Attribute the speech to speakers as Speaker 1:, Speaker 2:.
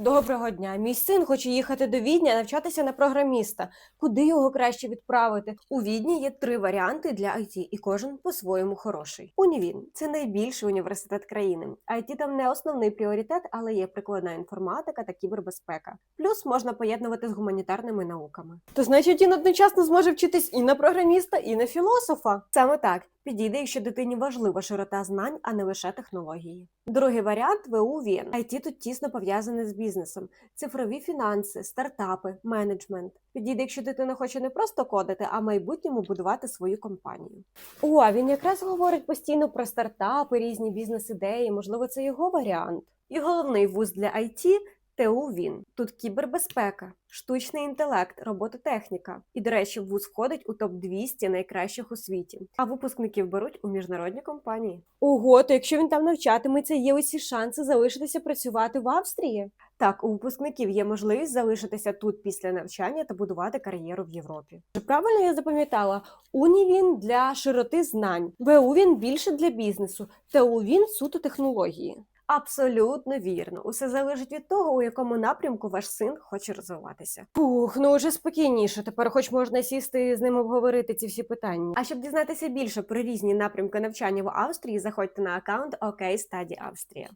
Speaker 1: Доброго дня. Мій син хоче їхати до Відня навчатися на програміста. Куди його краще відправити? У Відні є три варіанти для IT, і кожен по-своєму хороший. Унівін це найбільший університет країни. IT там не основний пріоритет, але є прикладна інформатика та кібербезпека. Плюс можна поєднувати з гуманітарними науками. То значить, він одночасно зможе вчитись і на програміста, і на філософа. Саме так підійде, якщо дитині важлива широта знань, а не лише технології. Другий варіант ВУ Він. IT тут тісно пов'язане з бізнесом, цифрові фінанси, стартапи, менеджмент. Підійде, якщо дитина хоче не просто кодити, а в майбутньому будувати свою компанію. О, а він якраз говорить постійно про стартапи, різні бізнес-ідеї. Можливо, це його варіант. І головний вуз для IT ТУ Він. Тут кібербезпека, штучний інтелект, робототехніка. І, до речі, вуз входить у топ 200 найкращих у світі. А випускників беруть у міжнародні компанії. Ого, то якщо він там навчатиметься, є усі шанси залишитися працювати в Австрії. Так, у випускників є можливість залишитися тут після навчання та будувати кар'єру в Європі. Чи правильно я запам'ятала? Унівін для широти знань, ВУ він більше для бізнесу, ТУ він суто технології. Абсолютно вірно. Усе залежить від того, у якому напрямку ваш син хоче розвиватися. Пух, ну вже спокійніше. Тепер, хоч можна сісти і з ним обговорити ці всі питання. А щоб дізнатися більше про різні напрямки навчання в Австрії, заходьте на аккаунт OK Study Австрія.